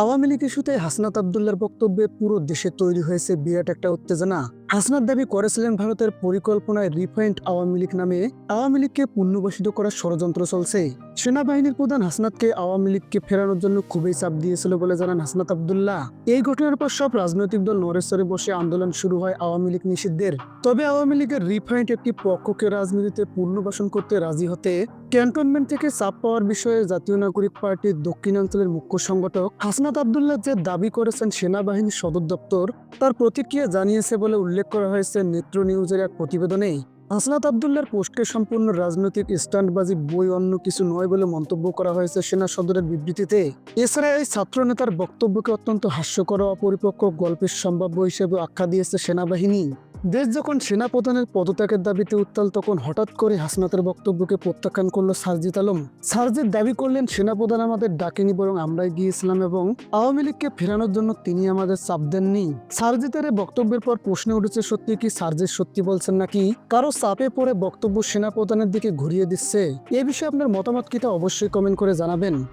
আওয়ামী লীগ ইস্যুতে হাসনাত আবদুল্লার বক্তব্যে পুরো দেশে তৈরি হয়েছে বিরাট একটা উত্তেজনা। হাসনাত দাবি করেছিলেন ভারতের পরিকল্পনায় রিফাইন্ড আওয়ামী লীগ নামে আওয়ামী লীগকে পুনর্বাসিত করার ষড়যন্ত্র চলছে। সেনাবাহিনীর প্রধান হাসনাতকে আওয়ামী লীগকে ফেরানোর জন্য খুবই চাপ দিয়েছিল বলে জানান হাসনাত আবদুল্লাহ। এই ঘটনার পর সব রাজনৈতিক দল নরেশ্বরে বসে আন্দোলন শুরু হয় আওয়ামী লীগ নিষিদ্ধের। তবে আওয়ামী লীগের রিফাইন্ড একটি পক্ষকে রাজনীতিতে পুনর্বাসন করতে রাজি হতে ক্যান্টনমেন্ট থেকে চাপ পাওয়ার বিষয়ে জাতীয় নাগরিক পার্টির দক্ষিণাঞ্চলের মুখ্য সংগঠক হাসনাত আবদুল্লাহ যে দাবি করেছেন সেনাবাহিনীর সদর দপ্তর, তার প্রতিক্রিয়া জানিয়েছে বলে উল্লেখ করা হয়েছে নেত্র নিউজের এক প্রতিবেদনে, আসনাত আবদুল্লার পোস্টকে সম্পূর্ণ রাজনৈতিক স্ট্যান্ডবাজি বই অন্য কিছু নয় বলে মন্তব্য করা হয়েছে সেনা সদরের বিবৃতিতে। এছাড়া এই ছাত্র নেতার বক্তব্যকে অত্যন্ত হাস্যকর অপরিপক্ক গল্পের সম্ভাব্য হিসেবে আখ্যা দিয়েছে সেনাবাহিনী। দেশ যখন সেনাপ্রধানের পদত্যাগের দাবিতে উত্তাল, তখন হঠাৎ করে হাসনাতের বক্তব্যকে প্রত্যাখ্যান করল সারজিত আলম। সারজিৎ দাবি করলেন, সেনাপ্রধান আমাদের ডাকেনি, বরং আমরাই গিয়েছিলাম এবং আওয়ামী লীগকে ফেরানোর জন্য তিনি আমাদের চাপ দেননি। সারজিতের বক্তব্যের পর প্রশ্ন উঠেছে, সত্যি কি সারজিৎ সত্যি বলছেন নাকি? কারও চাপে পড়ে বক্তব্য সেনাপ্রধানের দিকে ঘুরিয়ে দিচ্ছে? এ বিষয়ে আপনার মতামত কিটা অবশ্যই কমেন্ট করে জানাবেন।